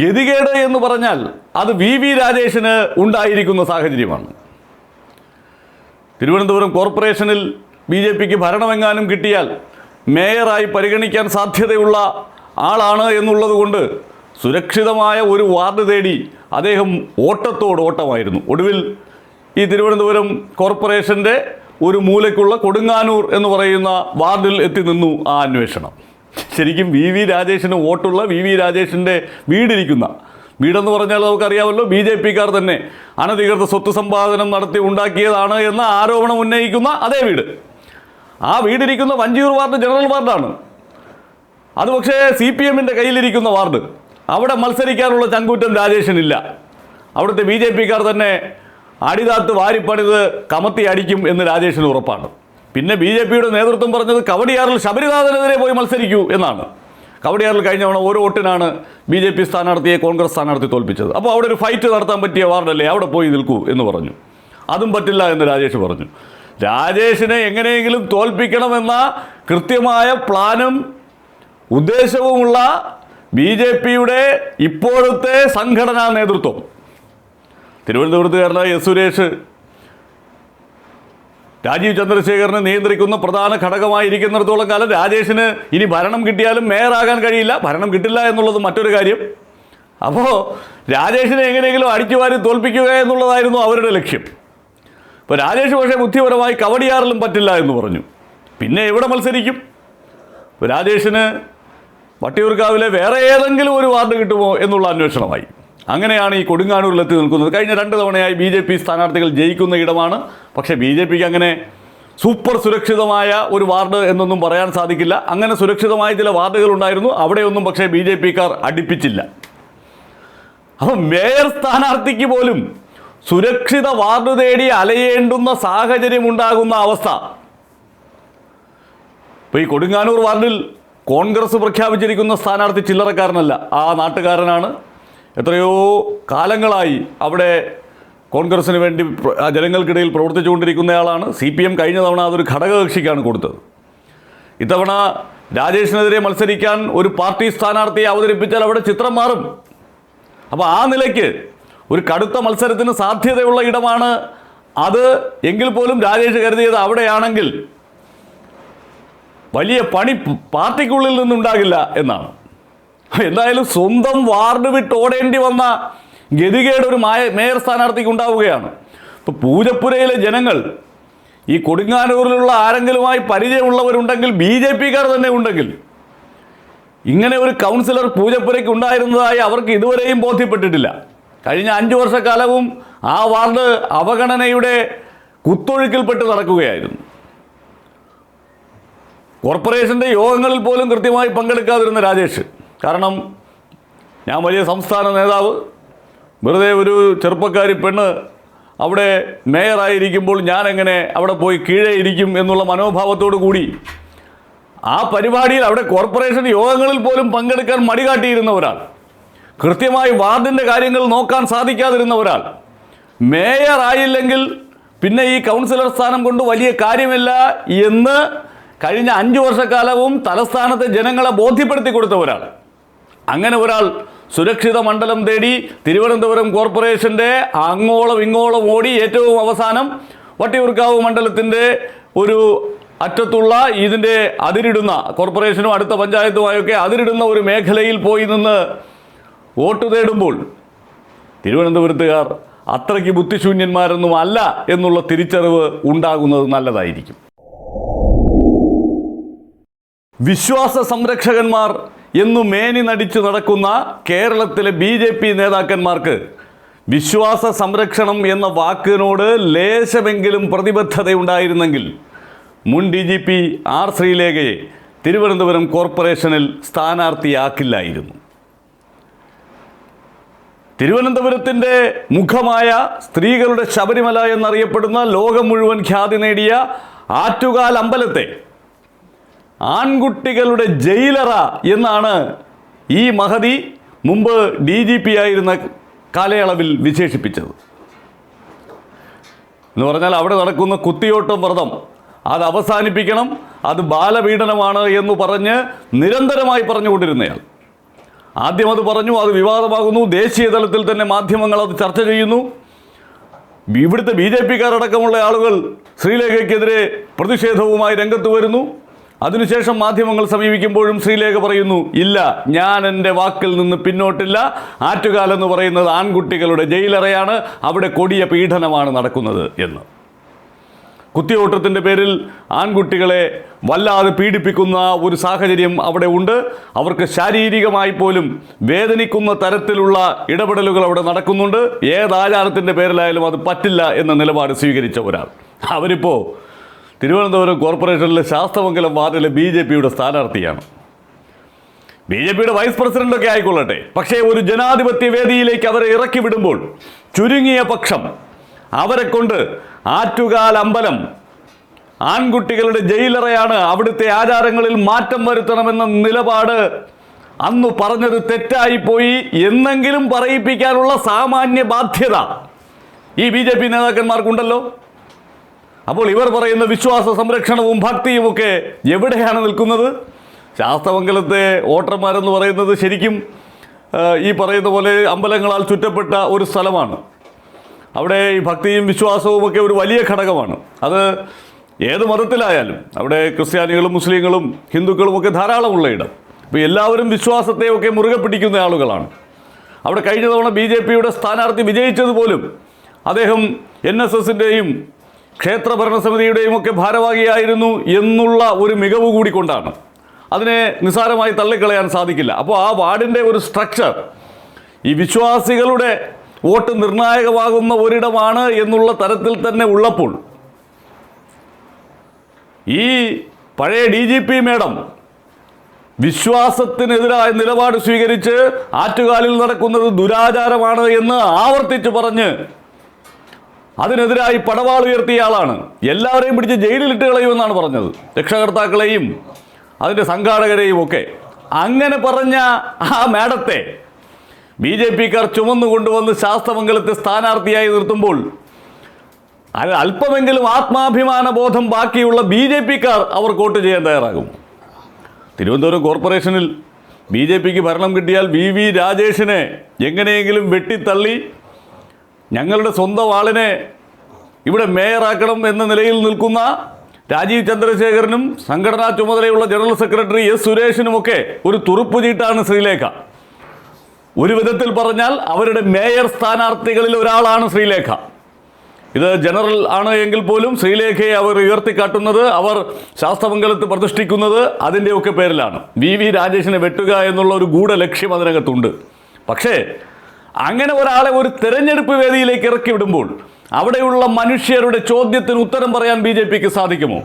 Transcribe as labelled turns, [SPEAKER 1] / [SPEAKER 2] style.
[SPEAKER 1] ഗതികേട് എന്ന് പറഞ്ഞാൽ അത് വി വി രാജേഷിന് ഉണ്ടായിരിക്കുന്ന സാഹചര്യമാണ്. തിരുവനന്തപുരം കോർപ്പറേഷനിൽ ബി ജെ പിക്ക് ഭരണമെങ്ങാനും കിട്ടിയാൽ മേയറായി പരിഗണിക്കാൻ സാധ്യതയുള്ള ആളാണ് എന്നുള്ളതുകൊണ്ട് സുരക്ഷിതമായ ഒരു വാർഡ് തേടി അദ്ദേഹം ഓട്ടത്തോട് ഓട്ടമായിരുന്നു. ഒടുവിൽ ഈ തിരുവനന്തപുരം കോർപ്പറേഷന്റെ ഒരു മൂലയ്ക്കുള്ള കൊടുങ്ങാനൂർ എന്ന് പറയുന്ന വാർഡിൽ എത്തി നിന്നു ആ അന്വേഷണം. ശരിക്കും വി വി രാജേഷിന് വോട്ടുള്ള വി വി രാജേഷിന്റെ വീടിരിക്കുന്ന വീടെന്ന് പറഞ്ഞാൽ നമുക്കറിയാമല്ലോ ബി ജെ പിക്കാർ തന്നെ അനധികൃത സ്വത്ത് സമ്പാദനം നടത്തി ഉണ്ടാക്കിയതാണ് എന്ന ആരോപണം ഉന്നയിക്കുന്ന അതേ വീട്. ആ വീടിരിക്കുന്ന വഞ്ചിയൂർ വാർഡ് ജനറൽ വാർഡാണ്. അത് പക്ഷേ സി പി എമ്മിന്റെ കയ്യിലിരിക്കുന്ന വാർഡ്. അവിടെ മത്സരിക്കാനുള്ള ചങ്കൂറ്റം രാജേഷിനില്ല. അവിടുത്തെ ബി ജെ പിക്കാർ തന്നെ അടിതാത്ത് വാരിപ്പണിത് കമത്തി അടിക്കും എന്ന് രാജേഷിന് ഉറപ്പാണ്. പിന്നെ ബി ജെ പിയുടെ നേതൃത്വം പറഞ്ഞത് കവടിയാറിൽ ശബരിനാഥനെതിരെ പോയി മത്സരിക്കൂ എന്നാണ്. കവടിയാറിൽ കഴിഞ്ഞ തവണ ഒരു വോട്ടിനാണ് ബി ജെ പി സ്ഥാനാർത്ഥിയെ കോൺഗ്രസ് സ്ഥാനാർത്ഥി തോൽപ്പിച്ചത്. അപ്പോൾ അവിടെ ഒരു ഫൈറ്റ് നടത്താൻ പറ്റിയ വാർഡല്ലേ അവിടെ പോയി നിൽക്കൂ എന്ന് പറഞ്ഞു. അതും പറ്റില്ല എന്ന് രാജേഷ് പറഞ്ഞു. രാജേഷിനെ എങ്ങനെയെങ്കിലും തോൽപ്പിക്കണമെന്ന കൃത്യമായ പ്ലാനും ഉദ്ദേശവുമുള്ള ബി ജെ പിയുടെ ഇപ്പോഴത്തെ സംഘടനാ നേതൃത്വം. തിരുവനന്തപുരത്തുകാരനായ എസ് സുരേഷ് രാജീവ് ചന്ദ്രശേഖരനെ നിയന്ത്രിക്കുന്ന പ്രധാന ഘടകമായിരിക്കുന്നിടത്തോളം കാലം രാജേഷിന് ഇനി ഭരണം കിട്ടിയാലും മേയറാകാൻ കഴിയില്ല. ഭരണം കിട്ടില്ല എന്നുള്ളത് മറ്റൊരു കാര്യം. അപ്പോൾ രാജേഷിനെ എങ്ങനെയെങ്കിലും അടിച്ചുവാരി തോൽപ്പിക്കുക എന്നുള്ളതായിരുന്നു അവരുടെ ലക്ഷ്യം. ഇപ്പോൾ രാജേഷ് പക്ഷേ ബുദ്ധിപരമായി കവടിയാറിലും പറ്റില്ല എന്ന് പറഞ്ഞു. പിന്നെ എവിടെ മത്സരിക്കും? രാജേഷിന് വട്ടിയൂർക്കാവിലെ വേറെ ഏതെങ്കിലും ഒരു വാർഡ് കിട്ടുമോ എന്നുള്ള അന്വേഷണമായി. അങ്ങനെയാണ് ഈ കൊടുങ്ങാനൂരിൽ എത്തി നിൽക്കുന്നത്. കഴിഞ്ഞ രണ്ട് തവണയായി ബി ജെ പി സ്ഥാനാർത്ഥികൾ ജയിക്കുന്ന ഇടമാണ്. പക്ഷേ ബി ജെ പിക്ക് അങ്ങനെ സൂപ്പർ സുരക്ഷിതമായ ഒരു വാർഡ് എന്നൊന്നും പറയാൻ സാധിക്കില്ല. അങ്ങനെ സുരക്ഷിതമായ ചില വാർഡുകൾ ഉണ്ടായിരുന്നു. അവിടെയൊന്നും പക്ഷേ ബി ജെ പിക്കാർ അടുപ്പിച്ചില്ല. അപ്പം മേയർ സ്ഥാനാർത്ഥിക്ക് പോലും സുരക്ഷിത വാർഡ് തേടി അലയേണ്ടുന്ന സാഹചര്യം ഉണ്ടാകുന്ന അവസ്ഥ. ഇപ്പോൾ ഈ കൊടുങ്ങാനൂർ വാർഡിൽ കോൺഗ്രസ് പ്രഖ്യാപിച്ചിരിക്കുന്ന സ്ഥാനാർത്ഥി ചില്ലറക്കാരനല്ല ആ നാട്ടുകാരനാണ്. എത്രയോ കാലങ്ങളായി അവിടെ കോൺഗ്രസിന് വേണ്ടി ജനങ്ങൾക്കിടയിൽ പ്രവർത്തിച്ചുകൊണ്ടിരിക്കുന്നയാളാണ് സി പി എം കഴിഞ്ഞ തവണ അതൊരു ഘടകകക്ഷിക്കാണ് കൊടുത്തത്. ഇത്തവണ രാജേഷിനെതിരെ മത്സരിക്കാൻ ഒരു പാർട്ടി സ്ഥാനാർത്ഥിയെ അവതരിപ്പിച്ചാൽ അവിടെ ചിത്രം മാറും. അപ്പോൾ ആ നിലയ്ക്ക് ഒരു കടുത്ത മത്സരത്തിന് സാധ്യതയുള്ള ഇടമാണ് അത് എങ്കിൽ പോലും രാജേഷ് കരുതിയത് അവിടെയാണെങ്കിൽ വലിയ പണി പാർട്ടിക്കുള്ളിൽ നിന്നുണ്ടാകില്ല എന്നാണ്. എന്തായാലും സ്വന്തം വാർഡ് വിട്ട് ഓടേണ്ടി വന്ന ഗതികേട് ഒരു മായ മേയർ സ്ഥാനാർത്ഥിക്ക് ഉണ്ടാവുകയാണ് ഇപ്പോൾ പൂജപ്പുരയിലെ ജനങ്ങൾ ഈ കൊടുങ്ങാനൂരിലുള്ള ആരെങ്കിലുമായി പരിചയമുള്ളവരുണ്ടെങ്കിൽ ബി ജെ പിക്കാർ തന്നെ ഉണ്ടെങ്കിൽ ഇങ്ങനെ ഒരു കൗൺസിലർ പൂജപ്പുരയ്ക്ക് ഉണ്ടായിരുന്നതായി അവർക്ക് ഇതുവരെയും ബോധ്യപ്പെട്ടിട്ടില്ല. കഴിഞ്ഞ അഞ്ചു വർഷക്കാലവും ആ വാർഡ് അവഗണനയുടെ കുത്തൊഴുക്കിൽപ്പെട്ട് നടക്കുകയായിരുന്നു. കോർപ്പറേഷന്റെ യോഗങ്ങളിൽ പോലും കൃത്യമായി പങ്കെടുക്കാതിരുന്ന രാജേഷ് കാരണം ഞാൻ വലിയ സംസ്ഥാന നേതാവ്. വെറുതെ ഒരു ചെറുപ്പക്കാരി പെണ്ണ് അവിടെ മേയറായിരിക്കുമ്പോൾ ഞാനെങ്ങനെ അവിടെ പോയി കീഴേ ഇരിക്കും എന്നുള്ള മനോഭാവത്തോടു കൂടി ആ പരിപാടിയിൽ അവിടെ കോർപ്പറേഷൻ യോഗങ്ങളിൽ പോലും പങ്കെടുക്കാൻ മടികാട്ടിയിരുന്ന ഒരാൾ. കൃത്യമായി വാർഡിന്റെ കാര്യങ്ങൾ നോക്കാൻ സാധിക്കാതിരുന്ന ഒരാൾ. മേയറായില്ലെങ്കിൽ പിന്നെ ഈ കൗൺസിലർ സ്ഥാനം കൊണ്ട് വലിയ കാര്യമില്ല എന്ന് കഴിഞ്ഞ അഞ്ചു വർഷക്കാലവും തലസ്ഥാനത്തെ ജനങ്ങളെ ബോധ്യപ്പെടുത്തി കൊടുത്ത ഒരാൾ അങ്ങനെ ഒരാൾ സുരക്ഷിത മണ്ഡലം തേടി തിരുവനന്തപുരം കോർപ്പറേഷന്റെ അങ്ങോളം ഇങ്ങോളം ഓടി ഏറ്റവും അവസാനം വട്ടിയൂർക്കാവ് മണ്ഡലത്തിന്റെ ഒരു അറ്റത്തുള്ള ഇതിന്റെ അതിരിടുന്ന കോർപ്പറേഷനും അടുത്ത പഞ്ചായത്തുമായൊക്കെ അതിരിടുന്ന ഒരു മേഖലയിൽ പോയി നിന്ന് വോട്ട് തേടുമ്പോൾ തിരുവനന്തപുരത്തുകാർ അത്രയ്ക്ക് ബുദ്ധിശൂന്യന്മാരൊന്നും അല്ല എന്നുള്ള തിരിച്ചറിവ് ഉണ്ടാകുന്നത് നല്ലതായിരിക്കും. വിശ്വാസ സംരക്ഷകന്മാർ എന്നു മേനി നടിച്ചു നടക്കുന്ന കേരളത്തിലെ ബി ജെ പി നേതാക്കന്മാർക്ക് വിശ്വാസ സംരക്ഷണം എന്ന വാക്കിനോട് ലേശമെങ്കിലും പ്രതിബദ്ധതയുണ്ടായിരുന്നെങ്കിൽ മുൻ ഡി ജി പി ആർ ശ്രീലേഖയെ തിരുവനന്തപുരം കോർപ്പറേഷനിൽ സ്ഥാനാർത്ഥിയാക്കില്ലായിരുന്നു. തിരുവനന്തപുരത്തിന്റെ മുഖമായ സ്ത്രീകളുടെ ശബരിമല എന്നറിയപ്പെടുന്ന ലോകം മുഴുവൻ ഖ്യാതി നേടിയ ആറ്റുകാൽ അമ്പലത്തെ ആൺകുട്ടികളുടെ ജയിലറ എന്നാണ് ഈ മഹതി മുമ്പ് ഡി ജി പി ആയിരുന്ന കാലയളവിൽ വിശേഷിപ്പിച്ചത്. എന്ന് പറഞ്ഞാൽ അവിടെ നടക്കുന്ന കുത്തിയോട്ടം വ്രതം അത് അവസാനിപ്പിക്കണം അത് ബാലപീഡനമാണ് എന്ന് പറഞ്ഞ് നിരന്തരമായി പറഞ്ഞുകൊണ്ടിരുന്നയാൾ. ആദ്യം അത് പറഞ്ഞു അത് വിവാദമാകുന്നു ദേശീയ തലത്തിൽ തന്നെ മാധ്യമങ്ങൾ അത് ചർച്ച ചെയ്യുന്നു. ഇവിടുത്തെ ബി ജെ പിക്കാരടക്കമുള്ള ആളുകൾ ശ്രീലേഖയ്ക്കെതിരെ പ്രതിഷേധവുമായി രംഗത്ത് വരുന്നു. അതിനുശേഷം മാധ്യമങ്ങൾ സമീപിക്കുമ്പോഴും ശ്രീലേഖ പറയുന്നു ഇല്ല ഞാൻ എന്റെ വാക്കിൽ നിന്ന് പിന്നോട്ടില്ല. ആറ്റുകാലെന്ന് പറയുന്നത് ആൺകുട്ടികളുടെ ജയിലറയാണ്. അവിടെ കൊടിയ പീഡനമാണ് നടക്കുന്നത് എന്ന്. കുത്തിയോട്ടത്തിന്റെ പേരിൽ ആൺകുട്ടികളെ വല്ലാതെ പീഡിപ്പിക്കുന്ന ഒരു സാഹചര്യം അവിടെ ഉണ്ട്. അവർക്ക് ശാരീരികമായി പോലും വേദനിക്കുന്ന തരത്തിലുള്ള ഇടപെടലുകൾ അവിടെ നടക്കുന്നുണ്ട്. ഏത് ആചാരത്തിന്റെ പേരിലായാലും അത് പറ്റില്ല എന്ന നിലപാട് സ്വീകരിച്ച ഒരാൾ. അവരിപ്പോൾ തിരുവനന്തപുരം കോർപ്പറേഷനിലെ ശാസ്തമംഗലം വാർഡിലെ ബി ജെ പിയുടെ സ്ഥാനാർത്ഥിയാണ്. ബി ജെ പിയുടെ വൈസ് പ്രസിഡന്റൊക്കെ ആയിക്കൊള്ളട്ടെ. പക്ഷേ ഒരു ജനാധിപത്യ വേദിയിലേക്ക് അവരെ ഇറക്കി വിടുമ്പോൾ ചുരുങ്ങിയ പക്ഷം അവരെ കൊണ്ട് ആറ്റുകാൽ അമ്പലം ആൺകുട്ടികളുടെ ജയിലറയാണ് അവിടുത്തെ ആചാരങ്ങളിൽ മാറ്റം വരുത്തണമെന്ന നിലപാട് അന്ന് പറഞ്ഞത് തെറ്റായിപ്പോയി എന്നെങ്കിലും പറയിപ്പിക്കാനുള്ള സാമാന്യ ബാധ്യത ഈ ബി ജെ പി നേതാക്കന്മാർക്കുണ്ടല്ലോ. അപ്പോൾ ഇവർ പറയുന്ന വിശ്വാസ സംരക്ഷണവും ഭക്തിയും ഒക്കെ എവിടെയാണ് നിൽക്കുന്നത്? ശാസ്തമംഗലത്തെ വോട്ടർമാരെന്ന് പറയുന്നത് ശരിക്കും ഈ പറയുന്ന പോലെ അമ്പലങ്ങളാൽ ചുറ്റപ്പെട്ട ഒരു സ്ഥലമാണ്. അവിടെ ഈ ഭക്തിയും വിശ്വാസവും ഒക്കെ ഒരു വലിയ ഘടകമാണ്. അത് ഏത് മതത്തിലായാലും അവിടെ ക്രിസ്ത്യാനികളും മുസ്ലിങ്ങളും ഹിന്ദുക്കളും ഒക്കെ ധാരാളമുള്ള ഇടം. അപ്പോൾ എല്ലാവരും വിശ്വാസത്തെയൊക്കെ മുറുകെ പിടിക്കുന്ന ആളുകളാണ്. അവിടെ കഴിഞ്ഞ തവണ ബി ജെ പിയുടെ സ്ഥാനാർത്ഥി വിജയിച്ചതുപോലും അദ്ദേഹം എൻ എസ് എസിന്റെയും ക്ഷേത്ര ഭരണസമിതിയുടെയും ഒക്കെ ഭാരവാഹിയായിരുന്നു എന്നുള്ള ഒരു മികവ് കൂടി കൊണ്ടാണ് അതിനെ നിസ്സാരമായി തള്ളിക്കളയാൻ സാധിക്കില്ല. അപ്പോൾ ആ വാർഡിന്റെ ഒരു സ്ട്രക്ചർ ഈ വിശ്വാസികളുടെ വോട്ട് നിർണായകമാകുന്ന ഒരിടമാണ് എന്നുള്ള തരത്തിൽ തന്നെ ഉള്ളപ്പോൾ ഈ പഴയ ഡി ജി പി മേഡം വിശ്വാസത്തിനെതിരായ നിലപാട് സ്വീകരിച്ച് ആറ്റുകാലിൽ നടക്കുന്നത് ദുരാചാരമാണ് എന്ന് ആവർത്തിച്ച് പറഞ്ഞ് അതിനെതിരായി പടവാൾ ഉയർത്തിയ ആളാണ്. എല്ലാവരെയും പിടിച്ച് ജയിലിലിട്ട് കളയുമെന്നാണ് പറഞ്ഞത്. രക്ഷകർത്താക്കളെയും അതിന്റെ സംഘാടകരെയും ഒക്കെ. അങ്ങനെ പറഞ്ഞ ആ മാഡത്തെ ബി ജെ പിക്കാർ ചുമന്നു കൊണ്ടുവന്ന് ശാസ്തമംഗലത്തെ സ്ഥാനാർത്ഥിയായി നിർത്തുമ്പോൾ അല്പമെങ്കിലും ആത്മാഭിമാന ബോധം ബാക്കിയുള്ള ബി ജെ പിക്കാർ അവർ വോട്ട് ചെയ്യാൻ തയ്യാറാകും. തിരുവനന്തപുരം കോർപ്പറേഷനിൽ ബി ജെ പിക്ക് ഭരണം കിട്ടിയാൽ വി വി രാജേഷിനെ എങ്ങനെയെങ്കിലും വെട്ടിത്തള്ളി ഞങ്ങളുടെ സ്വന്തം ആളിനെ ഇവിടെ മേയറാക്കണം എന്ന നിലയിൽ നിൽക്കുന്ന രാജീവ് ചന്ദ്രശേഖരനും സംഘടനാ ചുമതലയുള്ള ജനറൽ സെക്രട്ടറി എസ് സുരേഷിനുമൊക്കെ ഒരു തുറുപ്പ് ചീട്ടാണ് ശ്രീലേഖ. ഒരു വിധത്തിൽ പറഞ്ഞാൽ അവരുടെ മേയർ സ്ഥാനാർത്ഥികളിൽ ഒരാളാണ് ശ്രീലേഖ. ഇത് ജനറൽ ആണ് എങ്കിൽ പോലും ശ്രീലേഖയെ അവർ ഉയർത്തിക്കാട്ടുന്നത് അവർ ശാസ്ത്രമംഗലത്ത് പ്രതിഷ്ഠിക്കുന്നത് അതിന്റെയൊക്കെ പേരിലാണ്. വി വി രാജേഷിനെ വെട്ടുക എന്നുള്ള ഒരു ഗൂഢലക്ഷ്യം അതിനകത്തുണ്ട്. പക്ഷേ അങ്ങനെ ഒരാളെ ഒരു തെരഞ്ഞെടുപ്പ് വേദിയിലേക്ക് ഇറക്കി വിടുമ്പോൾ അവിടെയുള്ള മനുഷ്യരുടെ ചോദ്യത്തിന് ഉത്തരം പറയാൻ ബി സാധിക്കുമോ?